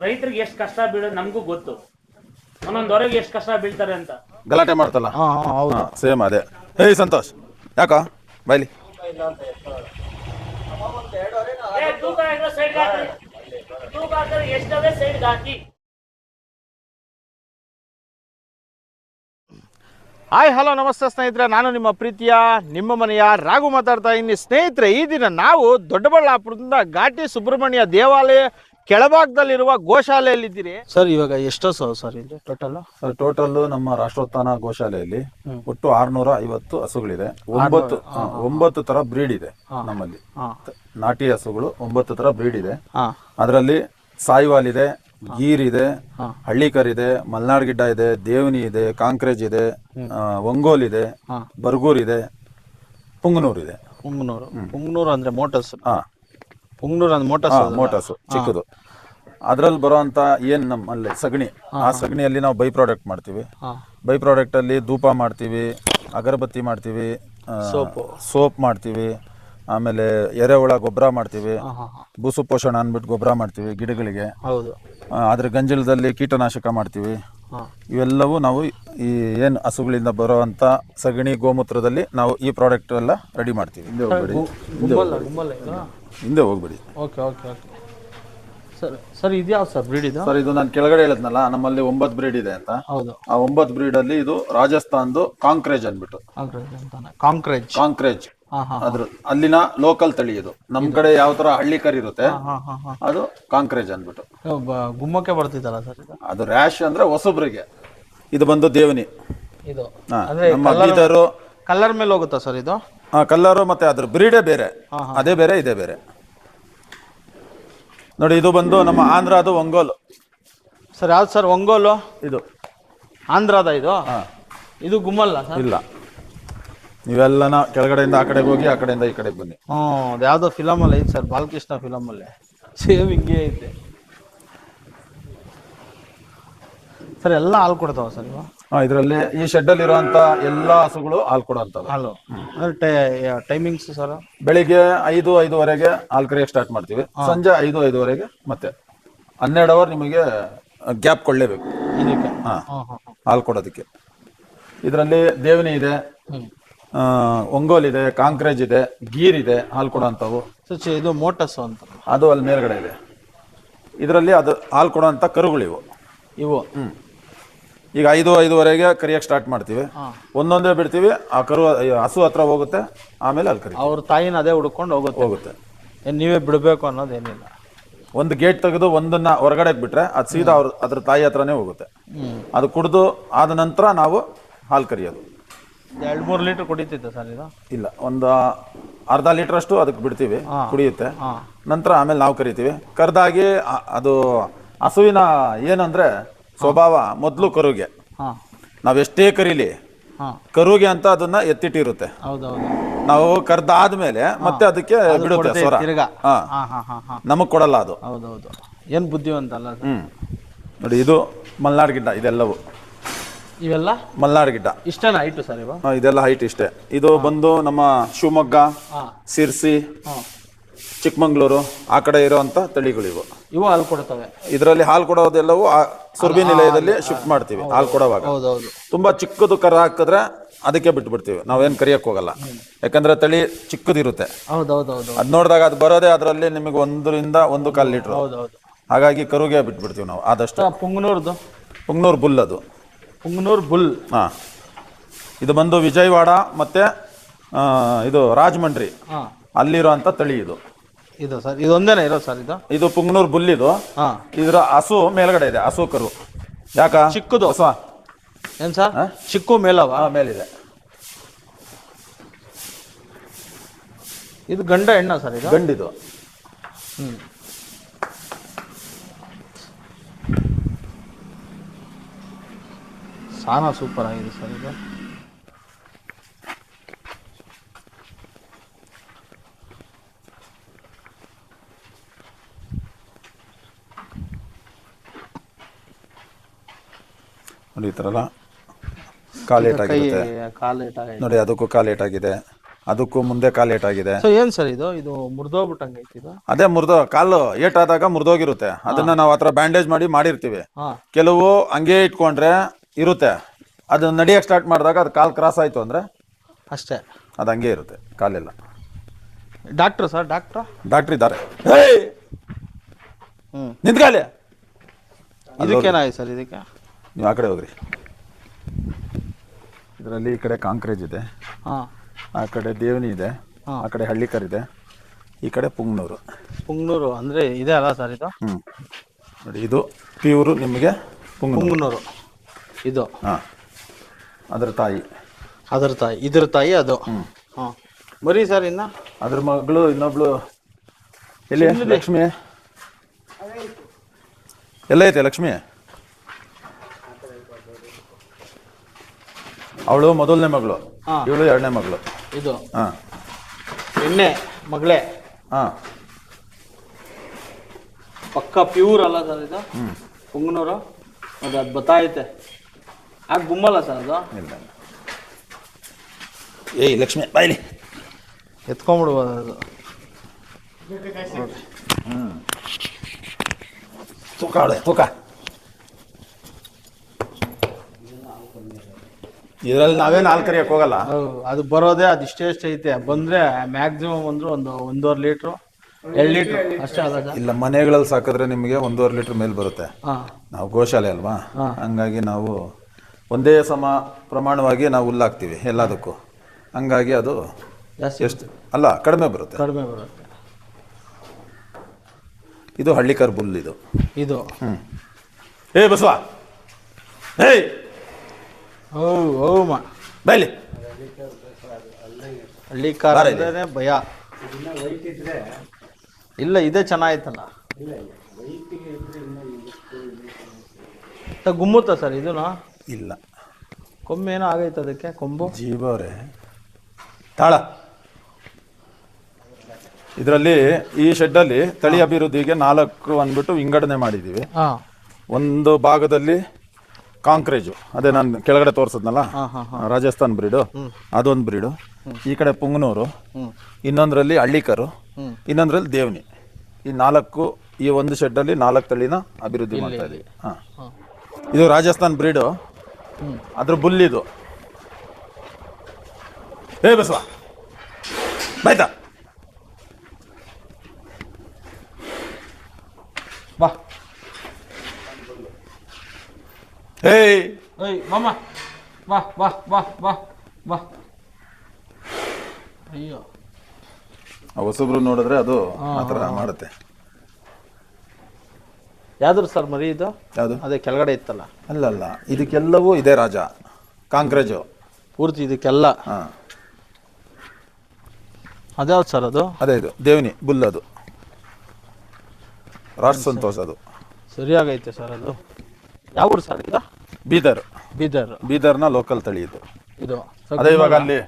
ರೈತರಿಗೆ ಎಷ್ಟು ಕಷ್ಟ ಬೀಳೋದು ನಮಗೂ ಗೊತ್ತು. ಒಂದೊಂದು ಹೊರಗೆ ಎಷ್ಟು ಕಷ್ಟ ಬೀಳ್ತಾರೆ ಅಂತ. ಗಲಾಟೆ ಮಾಡ್ತಲ್ಲ? ಹಾ ಹಾ ಹೌದು. ಸೇಮ್ ಅದೇ. ಏಯ್ ಸಂತೋಷ್ ಯಾಕ? ಬೈಲಿ. ಏ, ತೂಕ ತೂಕ ಎಷ್ಟವೇ ಹಾಕಿ. ಹಾಯ್ ಹಲೋ ನಮಸ್ತೆ ಸ್ನೇಹಿತರೆ. ನಾನು ನಿಮ್ಮ ಪ್ರೀತಿಯ ನಿಮ್ಮ ಮನೆಯ ರಾಘು ಮಾತಾಡ್ತಾ ಇದ್ದೀನಿ. ಸ್ನೇಹಿತರೆ ಈ ದಿನ ನಾವು ದೊಡ್ಡಬಳ್ಳಾಪುರದಿಂದ ಘಾಟಿ ಸುಬ್ರಹ್ಮಣ್ಯ ದೇವಾಲಯ ಕೆಳಭಾಗದಲ್ಲಿರುವ ಗೋಶಾಲೆಯಲ್ಲಿದ್ದೀರಿ? ಸರ್ ಇವಾಗ ಎಷ್ಟು ಸರ್ ಇಲ್ಲಿ ಟೋಟಲ್ ಸರ್ ಟೋಟಲ್ ನಮ್ಮ ರಾಷ್ಟ್ರೋತ್ಥಾನ ಗೋಶಾಲೆಯಲ್ಲಿ ಒಟ್ಟು ಆರ್ನೂರ ಐವತ್ತು ಹಸುಗಳಿದೆ ಒಂಬತ್ತು ಹಾ, ಒಂಬತ್ತು ತರ ಬ್ರೀಡ್ ಇದೆ ನಮ್ಮಲ್ಲಿ. ನಾಟಿ ಹಸುಗಳು ಒಂಬತ್ತು ತರ ಬ್ರೀಡ್ ಇದೆ. ಅದರಲ್ಲಿ ಸಾಯಿವಾಲ್ ಇದೆ ಗೀರ್ ಇದೆ ಹಳ್ಳಿಕರ್ ಇದೆ ಮಲ್ನಾಡ್ ಗಿಡ್ಡ ಇದೆ ದೇವನಿ ಇದೆ ಕಾಂಕ್ರೇಜ್ ಇದೆ ಆ, ಒಂಗೋಲ್ ಇದೆ ಬರ್ಗೂರ್ ಇದೆ ಪುಂಗನೂರ್ ಇದೆ. ಪುಂಗ್ನೂರು. ಪುಂಗ್ನೂರು ಅಂದ್ರೆ ಮೋಟರ್ಸ್. ಹಾ. ಪುಂಗ್ನೂರು ಅಂದ್ರೆ ಮೋಟರ್ಸ್ ಚಿಕ್ಕದು. ಅದ್ರಲ್ಲಿ ಬರುವಂತ ಏನ್ ನಮ್ಮಲ್ಲಿ ಸಗಣಿ ಆ ಸಗಣಿಯಲ್ಲಿ ನಾವು ಬೈ ಪ್ರಾಡಕ್ಟ್ ಮಾಡ್ತೀವಿ. ಬೈ ಪ್ರಾಡಕ್ಟ್ ಅಲ್ಲಿ ಧೂಪ ಮಾಡ್ತೀವಿ ಅಗರಬತ್ತಿ ಮಾಡ್ತೀವಿ ಸೋಪು. ಸೋಪ್ ಮಾಡ್ತೀವಿ ಆಮೇಲೆ ಎರೆಹುಳ ಗೊಬ್ಬರ ಮಾಡ್ತೀವಿ ಬೂಸು ಪೋಷಣ ಅಂದ್ಬಿಟ್ಟು ಗೊಬ್ಬರ ಮಾಡ್ತೀವಿ ಗಿಡಗಳಿಗೆ. ಅದ್ರ ಗಂಜಲದಲ್ಲಿ ಕೀಟನಾಶಕ ಮಾಡ್ತೀವಿ. ಇವೆಲ್ಲವೂ ನಾವು ಈ ಏನು ಹಸುಗಳಿಂದ ಬರುವಂತ ಸಗಣಿ ಗೋಮೂತ್ರದಲ್ಲಿ ನಾವು ಈ ಪ್ರಾಡಕ್ಟ್ ಎಲ್ಲ ರೆಡಿ ಮಾಡ್ತೀವಿ. ಹಿಂದೆ ಹೋಗ್ಬೇಡಿ. ಗುಂಬಲ್ಲ ಗುಂಬಲ್ಲ ಇದು? ಹಿಂದೆ ಹೋಗ್ಬೇಡಿ. Okay okay okay. Sir sir ಇದ್ಯಾವ sir breed ಇದು? ಸರ್ ಇದು ನಾನು ಕೆಳಗಡೆ ಹೇಳಿದ್ನಲ್ಲ ನಮ್ಮಲ್ಲಿ ಒಂಬತ್ತು ಬ್ರೀಡ್ ಇದೆ ಅಂತ. ಹೌದು. ಆ ಒಂಬತ್ತು ಬ್ರೀಡ್ ಅಲ್ಲಿ ಇದು ರಾಜಸ್ಥಾನ್ದು ಕಾಂಕ್ರೇಜ್ ಅಂದ್ಬಿಟ್ಟು. ಕಾಂಕ್ರೇಜ್ ಅಂತಾನೆ. ಕಾಂಕ್ರೇಜ್. ಅದ್ರ ಅಲ್ಲಿನ ಲೋಕಲ್ ತಳಿ ಇದು. ನಮ್ ಕಡೆ ಯಾವ ತರ ಹಳ್ಳಿ ಕರಿ ಇರುತ್ತೆ ಅದು ಕಾಂಕ್ರೇಜ್ ಅಂದ್ಬಿಟ್ಟು. ಗುಮ್ಮಕ್ಕೆ ಬರ್ತಿದ್ದಲ್ಲ ಸರ್ ಅದು ರ್ಯಾಶ್ ಅಂದ್ರೆ ಹೊಸಬ್ರಿಗೆ. ಇದು ಬಂದು ದೇವನಿ. ಇದು. ನಮ್ಮ ಕಲರ್ ಮೇಲೆ ಹೋಗುತ್ತಾ ಸರ್ ಇದು? ಹಾ ಕಲ್ಲರು ಮತ್ತೆ ಅದ್ರ ಬ್ರೀಡೇ ಬೇರೆ. ಅದೇ ಬೇರೆ ಇದೇ ಬೇರೆ. ನೋಡಿ ಇದು ಬಂದು ನಮ್ಮ ಆಂಧ್ರದು ಒಂಗೋಲು. ಸರ್ ಯಾವ್ದು ಸರ್ ಒಂಗೋಲು? ಇದು. ಆಂಧ್ರದ ಇದು? ಇದು ಗುಮ್ಮಲ್ಲ ಇಲ್ಲ. ನೀವೆಲ್ಲನ ಕೆಳಗಡೆಯಿಂದ ಆ ಕಡೆ ಹೋಗಿ ಆ ಕಡೆಯಿಂದ ಈ ಕಡೆಗೆ ಬನ್ನಿ. ಹ್ಞೂ ಅದು ಯಾವುದೋ ಅಲ್ಲ ಐತೆ ಸರ್ ಬಾಲಕೃಷ್ಣ ಫಿಲಮಲ್ಲಿ. ಸೇಮ್ ಹಿಂಗೆ ಐತೆ. ಸರ್ ಎಲ್ಲ ಹಾಲು ಕೊಡ್ತಾವ ಸರ್ ಇವಾಗ ಹಾ ಇದರಲ್ಲಿ ಈ ಶೆಡ್ ಅಲ್ಲಿ ಇರುವಂತ ಎಲ್ಲಾ ಹಸುಗಳು ಹಾಲು ಕೊಡುವಂತದ್ದು ಹಾಲು. ಅಂದ್ರೆ ಟೈಮಿಂಗ್ಸ್ ಸರ್? ಬೆಳಿಗ್ಗೆ ಐದು ಐದುವರೆಗೆ ಹಾಲು ಕರೆಯಕ್ಕೆ ಸ್ಟಾರ್ಟ್ ಮಾಡ್ತೀವಿ. ಸಂಜೆ ಐದು ಐದುವರೆಗೆ ಮತ್ತೆ ಹನ್ನೆರಡು ಅವರ್ ನಿಮಗೆ ಗ್ಯಾಪ್ ಕೊಡಲೇಬೇಕು. ಇದಕ್ಕೆ? ಹಾಂ. ಹಾಲು ಕೊಡೋದಕ್ಕೆ. ಇದರಲ್ಲಿ ದೇವನಿ ಇದೆ. ಆ, ಒಂಗೋಲ್ ಇದೆ ಕಾಂಕ್ರೇಜ್ ಇದೆ ಗೀರ್ ಇದೆ ಹಾಲು ಕೊಡೋಂಥವು. ಸೊ ಚೆ- ಇದು ಮೋಟಸ್ ಅಂತ. ಅದು ಅಲ್ಲಿ ಮೇಲ್ಗಡೆ ಇದೆ. ಇದರಲ್ಲಿ ಅದು ಹಾಲು ಕೊಡೋಂಥ ಕರುಗಳಿವು ಇವು. ಹ್ಞೂ ಈಗ ಐದು ಐದುವರೆಗೆ ಕರಿಯಕ್ಕೆ ಸ್ಟಾರ್ಟ್ ಮಾಡ್ತೀವಿ. ಒಂದೊಂದೇ ಬಿಡ್ತೀವಿ ಆ ಕರು ಹಸು ಹತ್ರ ಹೋಗುತ್ತೆ ಆಮೇಲೆ ಅಲ್ಲಿ ಕರಿ ಅವ್ರ ತಾಯಿನ ಅದೇ ಹುಡ್ಕೊಂಡು ಹೋಗುತ್ತೆ. ಹೋಗುತ್ತೆ. ಏನ್ ನೀವೇ ಬಿಡಬೇಕು ಅನ್ನೋದೇನಿಲ್ಲ ಒಂದು ಗೇಟ್ ತೆಗೆದು ಒಂದನ್ನ ಹೊರಗಡೆ ಬಿಟ್ರೆ ಅದು ಸೀದಾ ಅವ್ರ ಅದ್ರ ತಾಯಿ ಹತ್ರನೇ ಹೋಗುತ್ತೆ. ಅದು ಕುಡಿದು ಆದ ನಂತರ ನಾವು ಹಾಲು ಕರಿಯೋದು. ಎರಡು ಮೂರು ಲೀಟರ್ ಕುಡಿತಿದ್ದೆ ಸರ್ ಇದು? ಇಲ್ಲ ಒಂದು ಅರ್ಧ ಲೀಟರ್ ಅಷ್ಟು ಅದಕ್ಕೆ ಬಿಡ್ತೀವಿ ಕುಡಿಯುತ್ತೆ. ನಂತರ ಆಮೇಲೆ ನಾವು ಕರಿತೀವಿ. ಕರೆದಾಗಿ ಅದು ಹಸುವಿನ ಏನಂದ್ರೆ ಸ್ವಭಾವ ಮೊದಲು ಕರುಗೆ. ನಾವ್ ನಾವೆಷ್ಟೇ ಕರೀಲಿ ಕರುಗೆ ಅಂತ ಅದನ್ನ ಎತ್ತಿಟ್ಟಿರುತ್ತೆ. ನಾವು ಕರ್ದಾದ್ಮೇಲೆ ಮತ್ತೆ ಅದಕ್ಕೆ ಬಿಡುತ್ತೆ ಕೊಡುತ್ತೆ ಸ್ವರ. ನಮಗ್ ಕೊಡಲ್ಲ ಅದು. ಏನ್ ಏನು ಬುದ್ಧಿವಂತ ಅಲ್ಲ ನೋಡಿ ಇದು ಮಲ್ನಾಡ್ ಗಿಡ್ಡ ಇದೆಲ್ಲವು. ಇವೆಲ್ಲ? ಮಲ್ನಾಡ್ ಗಿಡ್ಡ. ಇಷ್ಟೇನ ಹೈಟ್ ಸರ್ ಇವ? ಹಾ, ಇದೆಲ್ಲ ಹೈಟ್ ಇಷ್ಟೇ. ಇದು ಬಂದು ನಮ್ಮ ಶಿವಮೊಗ್ಗ ಹಾಂ. ಸಿರ್ಸಿ ಹಾಂ. ಚಿಕ್ಕಮಂಗ್ಳೂರು ಆ ಕಡೆ ಇರುವಂತ ತಳಿಗಳಿವು ಇವು. ಹಾಲು ಕೊಡ್ತವೆ ಇದರಲ್ಲಿ ಹಾಲು ಕೊಡೋದೆಲ್ಲವೂ ಆ ಸುರ್ಬಿ ನಿಲಯದಲ್ಲಿ ಶಿಫ್ಟ್ ಮಾಡ್ತೀವಿ ಹಾಲು ಕೊಡೋವಾಗ. ಹೌದೌದು ತುಂಬಾ ಚಿಕ್ಕದು ಕರ ಹಾಕಿದ್ರೆ ಅದಕ್ಕೆ ಬಿಟ್ಬಿಡ್ತೀವಿ. ನಾವೇನ್ ಕರಿಯಕ್ ಹೋಗಲ್ಲ. ಯಾಕಂದ್ರೆ ತಳಿ ಚಿಕ್ಕದಿರುತ್ತೆ. ಹೌದೌದೌದು ಅದ್ ನೋಡಿದಾಗ ಅದು ಬರೋದೇ ಅದರಲ್ಲಿ ನಿಮಗೆ ಒಂದರಿಂದ ಒಂದು ಕಾಲು ಲೀಟರ್. ಹೌದೌದು ಹಾಗಾಗಿ ಕರುಗೆ ಬಿಟ್ಬಿಡ್ತೀವಿ ನಾವು ಆದಷ್ಟು. ಪುಂಗನೂರ್ದು. ಪುಂಗ್ನೂರು ಬುಲ್ ಅದು ಪುಂಗನೂರ್ ಬುಲ್. ಹಾ. ಇದು ಬಂದು ವಿಜಯವಾಡ ಮತ್ತೆ ಆ, ಇದು ರಾಜಮಂಡ್ರಿ. ಹಾಂ. ಅಲ್ಲಿರೋಂಥ ತಳಿ ಇದು. ಇದು ಸರ್ ಇದು ಒಂದೇನೇ ಇರೋದು ಸರ್ ಇದು? ಇದು ಪುಂಗನೂರು ಬುಲ್ ಇದು. ಹಾಂ. ಇದರ ಹಸು ಮೇಲ್ಗಡೆ ಇದೆ ಹಸು ಕರು ಯಾಕ? ಚಿಕ್ಕದು. ಹೊಸ. ಏನು ಸರ್? ಚಿಕ್ಕು ಮೇಲವ? ಮೇಲಿದೆ. ಇದು ಗಂಡ ಹೆಣ್ಣ ಸರ್ ಇದು? ಗಂಡಿದು. ಹ್ಞೂ ಸಾನ ಸೂಪರ್ ಆಗಿದೆ ಸರ್ ಇದು ನೋಡಿ ಈ ಥರ ಎಲ್ಲ ಕಾಲು ಏಟಾಗೈತೆ ನೋಡಿ ಅದಕ್ಕೂ ಕಾಲೇಟ್ ಆಗಿದೆ. ಅದಕ್ಕೂ ಮುಂದೆ ಕಾಲು ಏಟಾಗಿದೆ ಆಗಿದೆ. ಏನ್ ಸರ್ ಇದು? ಇದು ಮುರಿದೋಗ್ಬಿಟ್ಟಂಗೈತಿ ಇದು? ಅದೇ ಮುರಿದೋ ಕಾಲು ಏಟಾದಾಗ ಮುರಿದೋಗಿರುತ್ತೆ. ಅದನ್ನ ನಾವು ಹತ್ರ ಬ್ಯಾಂಡೇಜ್ ಮಾಡಿ ಮಾಡಿರ್ತೀವಿ. ಕೆಲವು ಹಂಗೆ ಇಟ್ಕೊಂಡ್ರೆ ಇರುತ್ತೆ. ಅದು ನಡಿಯಕ್ಕೆ ಸ್ಟಾರ್ಟ್ ಮಾಡಿದಾಗ ಅದು ಕಾಲು ಕ್ರಾಸ್ ಆಯಿತು ಅಂದರೆ ಅಷ್ಟೇ. ಅದು ಹಂಗೆ ಇರುತ್ತೆ ಕಾಲೆಲ್ಲ. ಡಾಕ್ಟ್ರು ಸರ್ ಡಾಕ್ಟ್ರು ಡಾಕ್ಟ್ರ್ ಇದ್ದಾರೆ. ಹ್ಞೂ ನಿಂತ್ಕಾಲೆ ಇದಕ್ಕೇನಾಗಿದೆ ಸರ್ ಇದಕ್ಕೆ ನೀವು ಆ ಕಡೆ ಹೋಗ್ರಿ. ಇದರಲ್ಲಿ ಈ ಕಡೆ ಕಾಂಕ್ರೇಜ್ ಇದೆ. ಹಾಂ. ಆ ಕಡೆ ದೇವನಿ ಇದೆ. ಹಾ. ಆ ಕಡೆ ಹಳ್ಳಿಕರ್ ಇದೆ. ಈ ಕಡೆ ಪುಂಗ್ನೂರು. ಪುಂಗ್ನೂರು. ಅಂದರೆ ಇದೆ ಅಲ್ಲ ಸರ್ ಇದು? ಹ್ಞೂ ನೋಡಿ ಇದು ಪ್ಯೂರು ನಿಮಗೆ ಪುಂಗ್ನೂರು. ಪುಂಗ್ನೂರು. ಇದು. ಹಾಂ. ಅದ್ರ ತಾಯಿ. ಅದರ ತಾಯಿ ಇದ್ರ ತಾಯಿ ಅದು. ಹ್ಮ್. ಬರೀ ಸರ್ ಇನ್ನ? ಅದ್ರ ಮಗಳು ಇನ್ನೊಬ್ಳು. ಎಲ್ಲಿ ಲಕ್ಷ್ಮಿ? ಎಲ್ಲ ಐತೆ ಲಕ್ಷ್ಮಿ? ಅವಳು ಮೊದಲನೇ ಮಗಳು. ಇವಳು ಎರಡನೇ ಮಗಳು. ಇದು. ಹಾಂ. ಎಣ್ಣೆ ಮಗಳೇ. ಹಾಂ. ಪಕ್ಕ ಪ್ಯೂರ್ ಅಲ್ಲ ಸರ್ ಇದು. ಪುಂಗ್ನೂರು. ಅದು ಅದು ಬತ್ತಾಯ್ತೆ ಆಗ ಗುಮ್ಮಲ್ಲ ಸರ್ ಅದು? ಇಲ್ಲ ಏಯ್ ಲಕ್ಷ್ಮಿ ಬಾಯ್ಲಿ ಎತ್ಕೊಂಬಿಡ್ಬೋದು ಅದು. ತೂಕ ಅವಳೆ ತೂಕ. ಇದರಲ್ಲಿ ನಾವೇ ನಾಲ್ಕು ಕರಿಯಕ್ಕೆ ಹೋಗಲ್ಲ? ಅದು ಬರೋದೇ ಅದು ಇಷ್ಟೇ ಇಷ್ಟ ಐತೆ. ಬಂದ್ರೆ ಮ್ಯಾಕ್ಸಿಮಮ್ ಅಂದ್ರೆ ಒಂದು ಒಂದೂವರೆ ಲೀಟ್ರು ಎರಡು ಲೀಟ್ರ್ ಅಷ್ಟೇ ಅಲ್ಲ ಇಲ್ಲ ಮನೆಗಳಲ್ಲಿ ಸಾಕಿದ್ರೆ ನಿಮಗೆ ಒಂದೂವರೆ ಲೀಟ್ರ್ ಮೇಲೆ ಬರುತ್ತೆ. ಹಾಂ. ನಾವು ಗೋಶಾಲೆ ಅಲ್ವಾ? ಹಂಗಾಗಿ ನಾವು ಒಂದೇ ಸಮ ಪ್ರಮಾಣವಾಗಿ ನಾವು ಹುಲ್ಲಾಕ್ತೀವಿ ಎಲ್ಲದಕ್ಕೂ. ಹಂಗಾಗಿ ಅದು ಜಾಸ್ತಿ ಎಷ್ಟು ಅಲ್ಲ ಕಡಿಮೆ ಬರುತ್ತೆ. ಕಡಿಮೆ ಬರುತ್ತೆ. ಇದು ಹಳ್ಳಿಕರ್ ಬುಲ್ ಇದು. ಇದು. ಹ್ಞೂ ಏ ಬಸವ. ಏಯ್. ಓ ಓಮ. ಬೈಲಿ ಹಳ್ಳಿ ಕಾರ್ ಭಯ. ಇಲ್ಲ ಇದೇ ಚೆನ್ನಾಗಿತ್ತಲ್ಲ. ಗುಮ್ಮುತ್ತ ಗುಮ್ಮುತ್ತಾ ಸರ್ ಇದೂನು? ಇಲ್ಲ. ಕೊಮ್ಮೇನೋ ಏನೋ ಆಗೈತೆ ಅದಕ್ಕೆ? ಕೊಂಬು? ಜೀವ ಅವರೇ. ತಾಳ. ಇದರಲ್ಲಿ ಈ ಶೆಡ್ಡಲ್ಲಿ ತಳಿ ಅಭಿವೃದ್ಧಿಗೆ ನಾಲ್ಕು ಅಂದ್ಬಿಟ್ಟು ವಿಂಗಡಣೆ ಮಾಡಿದ್ದೀವಿ ಹಾ. ಒಂದು ಭಾಗದಲ್ಲಿ ಕಾಂಕ್ರೇಜು. ಅದೇ ನಾನು ಕೆಳಗಡೆ ತೋರಿಸಿದ್ನಲ್ಲ? ರಾಜಸ್ಥಾನ್ ಬ್ರೀಡು. ಅದೊಂದು ಬ್ರೀಡು. ಈ ಕಡೆ ಪುಂಗನೂರು. ಇನ್ನೊಂದರಲ್ಲಿ ಹಳ್ಳಿಕರು. ಇನ್ನೊಂದರಲ್ಲಿ ದೇವನಿ. ಈ ನಾಲ್ಕು ಈ ಒಂದು ಶೆಡ್ಡಲ್ಲಿ ನಾಲ್ಕು ತಳಿನ ಅಭಿವೃದ್ಧಿ ಮಾಡ್ತಾ ಇದ್ದೀವಿ. ಹಾಂ. ಇದು ರಾಜಸ್ಥಾನ್ ಬ್ರೀಡು. ಅದ್ರ ಬುಲ್ಲಿದು. ಇದು ಏ ಬಸವ. ಬಾಯ್ತಾ? ಬಾ. ಏಯ್. ಏಯ್ ಮಾಮ. ಬಾ ಬಾ ಬಾ ಬಾ ಬಾ. ಅಯ್ಯೋ. ಹೊಸಬ್ರು ನೋಡಿದ್ರೆ ಅದು ಆ ಥರ ಮಾಡುತ್ತೆ. ಯಾವ್ದ್ರ ಸರ್ ಮರಿ ಇದು? ಯಾವುದು? ಅದೇ ಕೆಳಗಡೆ ಇತ್ತಲ್ಲ. ಅಲ್ಲ ಅಲ್ಲ. ಇದಕ್ಕೆಲ್ಲವೂ ಇದೆ ರಾಜ. ಕಾಂಕ್ರೇಜು. ಪೂರ್ತಿ ಇದಕ್ಕೆಲ್ಲ. ಹಾಂ. ಅದ್ಯಾವ್ದು ಸರ್ ಅದು? ಅದೇ ಇದು. ದೇವನಿ ಬುಲ್ ಅದು. ರಾಜ ಸಂತೋಷ ಅದು. ಸರಿಯಾಗೈತೆ ಸರ್ ಅದು. ಯಾವ ಊರು ಸರ್ ಇದು? ಬೀದರ್. ಬೀದರ್. ಬೀದರ್ನ ಲೋಕಲ್ ತಳಿ ಇದು. ಇದು. ಅದೇ ಇವಾಗ ಅಲ್ಲಿ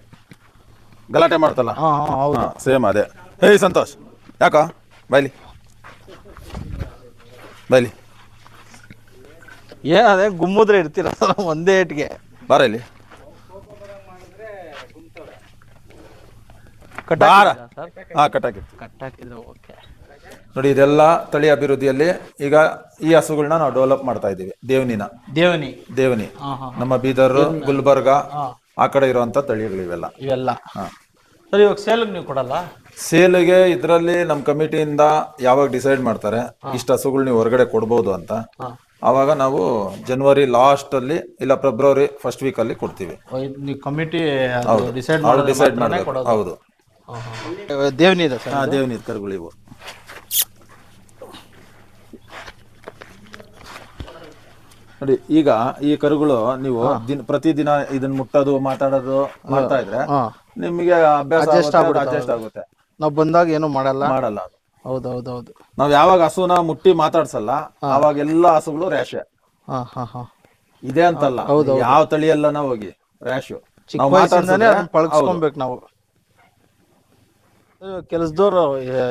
ಗಲಾಟೆ ಮಾಡ್ತಲ್ಲ? ಹಾಂ ಹಾಂ ಹೌದು. ಸೇಮ್ ಅದೇ. ಹೇಯ್ ಸಂತೋಷ್. ಯಾಕ? ಬೈಲಿ. ಬೈಲಿ ಏನಾದ್ರೆ ಅದೇ ಗುಮ್ಮುದ್ರೆ ಇರ್ತೀರ ಸರ್ ಒಂದೇ ಏಟ್ಗೆ. ಬಾರ ಇಲ್ಲಿ. ಕಟ್ಟಾಕಿದ್ದೀರಾ ಬಾರ. ಸರ್? ಹಾಂ ಕಟ್ಟಾಕಿತ್ತು ಕಟ್ಟಾಕಿದ್ರೆ ಓಕೆ. ನೋಡಿ ಇದೆಲ್ಲ ತಳಿ ಅಭಿವೃದ್ಧಿಯಲ್ಲಿ ಈಗ ಈ ಹಸುಗಳನ್ನ ನಾವು ಡೆವಲಪ್ ಮಾಡ್ತಾ ಇದ್ದೀವಿ. ದೇವನಿನ. ದೇವನಿ. ದೇವನಿ. ನಮ್ಮ ಬೀದರ್ ಗುಲ್ಬರ್ಗ ಆ ಕಡೆ ಇರುವಂತ ತಳಿಗಳು ಇವೆಲ್ಲ ಇವೆಲ್ಲ. ಹಾಂ. ಸರ್ ಇವಾಗ ಸೇಲ್ಗೆ ನೀವು ಕೊಡಲ್ಲ? ಸೇಲ್ಗೆ ಇದರಲ್ಲಿ ನಮ್ಮ ಕಮಿಟಿಯಿಂದ ಯಾವಾಗ ಡಿಸೈಡ್ ಮಾಡ್ತಾರೆ ಇಷ್ಟು ಹಸುಗಳು ನೀವು ಹೊರಗಡೆ ಕೊಡ್ಬೋದು ಅಂತ. ಅವಾಗ ಆವಾಗ ನಾವು ಜನವರಿ ಲಾಸ್ಟ್ ಅಲ್ಲಿ ಇಲ್ಲ ಫೆಬ್ರವರಿ ಫಸ್ಟ್ ವೀಕ್ ಅಲ್ಲಿ ಕೊಡ್ತೀವಿ. ಕಮಿಟಿ ಡಿಸೈಡ್ ಅವ್ರು ಡಿಸೈಡ್ ಮಾಡಬೇಕು. ಹೌದು. ದೇವನಿ ಇದೆ ಸರ್ ಹಾ ದೇವನಿ ಕರುಗಳು ಇವು. ನೋಡಿ ಈಗ ಈ ಕರುಗಳು ನೀವು ದಿನ ಪ್ರತಿದಿನ ಇದನ್ನ ಮುಟ್ಟೋದು ಮಾತಾಡೋದು ಮಾಡ್ತಾ ಇದ್ರೆ ನಿಮಗೆ ಅಭ್ಯಾಸ ಅಡ್ಜಸ್ಟ್ ಆಗುತ್ತೆ. ನಾವು ಬಂದಾಗ ಏನು ಮಾಡಲ್ಲ. ಮಾಡಲ್ಲ ಅದು. ಹೌದು ಹೌದು ಹೌದು ನಾವ್ ಯಾವಾಗ ಹಸುನ ಮುಟ್ಟಿ ಮಾತಾಡ್ಸಲ್ಲ ಅವಾಗ ಎಲ್ಲಾ ಹಸುಗಳು ರ್ಯಾಶ್ ಹಾ ಹಾ ಹಾಂ. ಇದೆ ಅಂತಲ್ಲ. ಯಾವ ತಳಿಯೆಲ್ಲನ ಹೋಗಿ ರ್ಯಾಶ್ ಚಿಕ್ಕ ವಯಸ್ಸಿಂದಾನೇ ಅದನ್ನ ಪಳಗಿಸ್ಕೊಬೇಕು ನಾವು. ಕೆಲಸದವ್ರು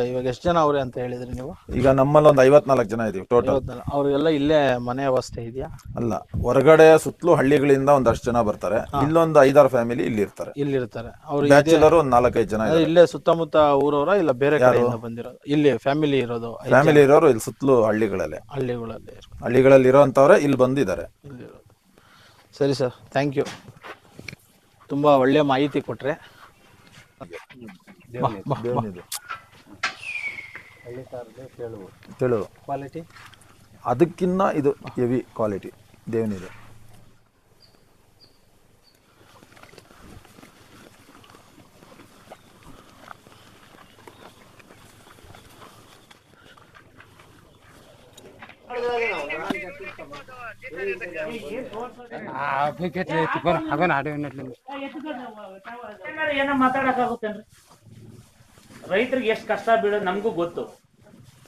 ಇವಾಗ ಎಷ್ಟು ಜನ ಅವ್ರೆ ಅಂತ ಹೇಳಿದ್ರಿ ನೀವು? ಈಗ ನಮ್ಮಲ್ಲಿ ಒಂದು ಐವತ್ನಾಲ್ಕು ಜನ ಇದೀವಿ ಟೋಟಲ್ ಅವ್ರಿಗೆಲ್ಲ ಇಲ್ಲೇ ಮನೆ ವ್ಯವಸ್ಥೆ ಇದೆಯಾ? ಅಲ್ಲ ಹೊರಗಡೆ ಸುತ್ತಲೂ ಹಳ್ಳಿಗಳಿಂದ ಒಂದಷ್ಟು ಜನ ಬರ್ತಾರೆ. ಇಲ್ಲೊಂದು ಐದಾರು ಫ್ಯಾಮಿಲಿ ಇಲ್ಲಿ ಇರ್ತಾರೆ ಇಲ್ಲಿರ್ತಾರೆ. ಅವ್ರು ಬ್ಯಾಚುಲರ್ ಒಂದು ನಾಲ್ಕೈದು ಜನ ಅದೇ ಇಲ್ಲೇ ಸುತ್ತಮುತ್ತ ಊರವರ ಇಲ್ಲ ಬೇರೆ ಕಡೆಯಿಂದ ಬಂದಿರೋದು? ಇಲ್ಲಿ ಫ್ಯಾಮಿಲಿ ಇರೋದು ಐದ್ ಫ್ಯಾಮಿಲಿ ಇರೋರು ಇಲ್ಲಿ ಸುತ್ತಲೂ ಹಳ್ಳಿಗಳಲ್ಲೇ. ಹಳ್ಳಿಗಳಲ್ಲಿ ಇರೋದು. ಹಳ್ಳಿಗಳಲ್ಲಿ ಇರೋಂಥವ್ರೆ ಇಲ್ಲಿ ಬಂದಿದ್ದಾರೆ. ಸರಿ ಸರ್ ಥ್ಯಾಂಕ್ ಯು ತುಂಬ ಒಳ್ಳೆಯ ಮಾಹಿತಿ ತೆಳು ಕ್ವಾಲಿಟಿ ಅದಕ್ಕಿನ್ನ ಇದು ಹೆವಿ ಕ್ವಾಲಿಟಿ ದೇವನಿದೆ ಏನಾರ ಏನೋ ಮಾತಾಡಕ್ಕಾಗುತ್ತೇನ್ರಿ? ರೈತರಿಗೆ ಎಷ್ಟು ಕಷ್ಟ ಬೀಳೋದು ನಮಗೂ ಗೊತ್ತು.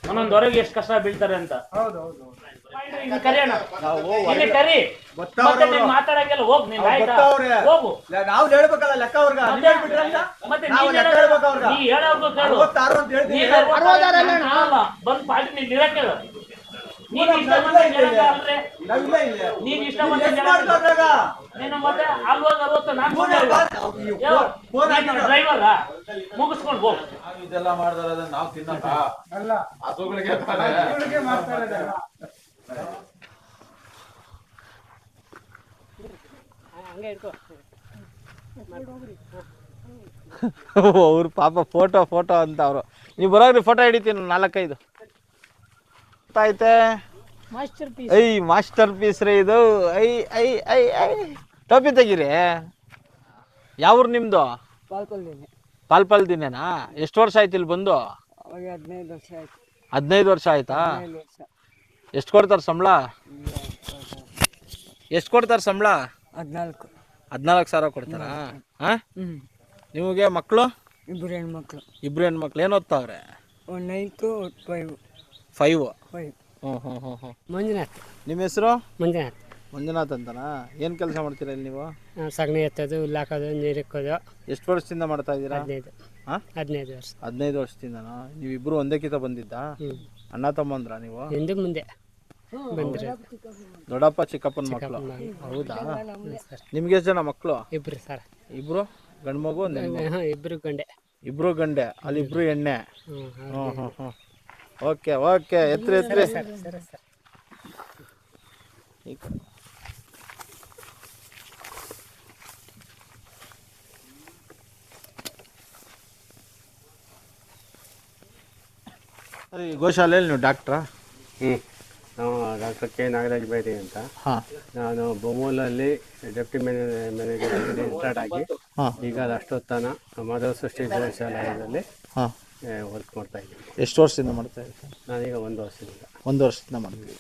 ಒಂದೊಂದು ಹೊರಗೆ ಎಷ್ಟು ಕಷ್ಟ ಬೀಳ್ತಾರೆ ಅಂತ. ಕರಿಯೋಣ. ಇಲ್ಲಿ ಕರಿ. ಮತ್ತೆ ನೀನ್ ಮಾತಾಡಂಗೆಲ್ಲ ಹೋಗ್ ನೀನ್ ಆಯ್ತಾ? ಹೋಗು. ನಾವು ಹೇಳ್ಬೇಕಲ್ಲ ಲೆಕ್ಕ ಅವ್ರ್ಗ. ನೀವ್ ಹೇಳ್ಬಿಟ್ರಲ್ಲ ಮತ್ತೆ ನಾವು ನೀನ್ ಲೆಕ್ಕ ಹೇಳೋದು- ಹೇಳ್ಬೇಕು ಅವ್ರ್ಗ. ನೀ ಹೇಳೋರ್ಗು ಕೇಳು. ಅರವತ್ತಾರು ಅಂತ ಹೇಳ್ತೀನಿ. ನೀನ್ ಅರವತ್ತಾರು ಅಲ್ಲ, ಬಂದ್ ಪಾಟಿ ನೀನ್ ಇರಕ್ಕೆ ಹೇಳು. ನೀನ್ ಇಷ್ಟ ನೀನ್ ಮತ್ತೆ ಅಲ್ವತ್ತು ಅರವತ್ತು ನಾನು. ಡ್ರೈವರ ಮುಗಿಸ್ಕೊಂಡು ಹೋಗ್ ಇದೆಲ್ಲ ಮಾಡ್ದಾರೆ ನಾವು ತಿನ್ನಕ ಹಸುಗಳಿಗೆ ಅವ್ರು ಪಾಪ ಫೋಟೋ ಫೋಟೋ ಅಂತ ಅವರು. ನೀವು ಬರೋಗ್ರಿ ಫೋಟೋ ಹಿಡಿತೀನಿ ನಾಲ್ಕೈದು. ಗೊತ್ತಾಯ್ತೆ? ಮಾಸ್ಟರ್ ಪೀಸ್ ಐ ಮಾಸ್ಟರ್ ಪೀಸ್ ರೀ ಇದು. ಐ ಐ ಐ ಐ. ಟೋಪಿ ತೆಗೀರಿ. ಯಾವ್ರು ನಿಮ್ದು? ಪಾಲ್ಪಲ್ ದಿನೇನಾ ಎಷ್ಟು ವರ್ಷ ಆಯ್ತು ಇಲ್ಲಿ ಬಂದು? ಹದಿನೈದು ವರ್ಷ ಆಯ್ತು. ಹದಿನೈದು ವರ್ಷ ಆಯ್ತಾ? ಹದಿನೈದು ವರ್ಷ. ಎಷ್ಟು ಕೊಡ್ತಾರೆ ಸಂಬಳ? ಎಷ್ಟು ಕೊಡ್ತಾರೆ ಸಂಬಳ? ಹದಿನಾಲ್ಕು. ಹದಿನಾಲ್ಕು ಸಾವಿರ ಕೊಡ್ತಾರಾ? ಹಾಂ ನಿಮಗೆ ಮಕ್ಕಳು ಇಬ್ಬರು ಹೆಣ್ಮಕ್ಳು. ಇಬ್ರು ಹೆಣ್ಮಕ್ಳು. ಏನು ಓದ್ತಾವ್ರೆ? One ninth five. ಫೈವ್ ಹ್ಞೂ ಹ್ಞೂ ಹ್ಞೂ ಹ್ಞೂ ಮಂಜುನಾಥ್. ನಿಮ್ಮ ಹೆಸರು? ಮಂಜುನಾಥ್. ಮಂಜುನಾಥ್ ಅಂತನಾ? ಏನು ಕೆಲಸ ಮಾಡ್ತೀರ ಇಲ್ಲಿ ನೀವು? ಸಗಣಿ ಎತ್ತೋದು ಹುಲ್ಲು ಹಾಕೋದು ನೀರು ಇಕ್ಕೋದು. ಎಷ್ಟು ವರ್ಷದಿಂದ ಮಾಡ್ತಾ ಇದ್ದೀರಾ? ಹದಿನೈದು. ಹಾಂ? ಹದಿನೈದು ವರ್ಷ. ಹದಿನೈದು ವರ್ಷದಿಂದನಾ? ನೀವಿಬ್ರು ಒಂದೇ ಕಿತ ಬಂದಿದ್ದಾ? ಹ್ಞೂ ಅಣ್ಣ ತಮ್ಮಂದ್ರ ನೀವು? ಹಿಂದಕ್ಕೆ ಮುಂದೆ? ಬಂದ್ರೆ ದೊಡ್ಡಪ್ಪ ಚಿಕ್ಕಪ್ಪನ ಮಕ್ಕಳು ಹೌದಾ? ನಿಮ್ಗೆ ಎಷ್ಟು ಜನ ಮಕ್ಕಳು ಇಬ್ರು ಸರ್. ಇಬ್ರು? ಗಂಡು ಮಗು ಒಂದು ಹೆಣ್ಣು ಹಾಂ ಇಬ್ರು ಗಂಡೆ. ಇಬ್ರು ಗಂಡೆ. ಅಲ್ಲಿ ಇಬ್ರು ಎಣ್ಣೆ. ಹ್ಞೂ ಹ್ಞೂ ಹ್ಞೂ ಓಕೆ ಓಕೆ ಎತ್ರಿ ಎತ್ರಿ ಸರಿ ಗೋಶಾಲೆಯಲ್ಲಿ ನೀವು ಡಾಕ್ಟ್ರಾ? ಹ್ಞೂ ನಾವು ಡಾಕ್ಟರ್ ಕೆ ನಾಗರಾಜ್ ಬೈರಿ ಅಂತ. ಹಾಂ. ನಾನು ಬೊಮ್ಮೂಲಲ್ಲಿ ಡೆಪ್ಟಿ ಮ್ಯಾನೇಜರ್ ರಿಟೈರ್ಡ್ ಆಗಿ ಹಾಂ. ಈಗ ಅಷ್ಟೊತ್ತನ ಮಾಧವ ಸೃಷ್ಟಿ ಗೋಶಾಲೆಯಲ್ಲಿ ಹಾಂ. ವರ್ಕ್ ಮಾಡ್ತಾ ಇದ್ದೀನಿ. ಎಷ್ಟು ವರ್ಷದಿಂದ ಮಾಡ್ತಾ ಇದ್ದೀರಿ? ನಾನೀಗ ಒಂದು ವರ್ಷದಿಂದ. ಒಂದು ವರ್ಷದಿಂದ ಮಾಡ್ತೀವಿ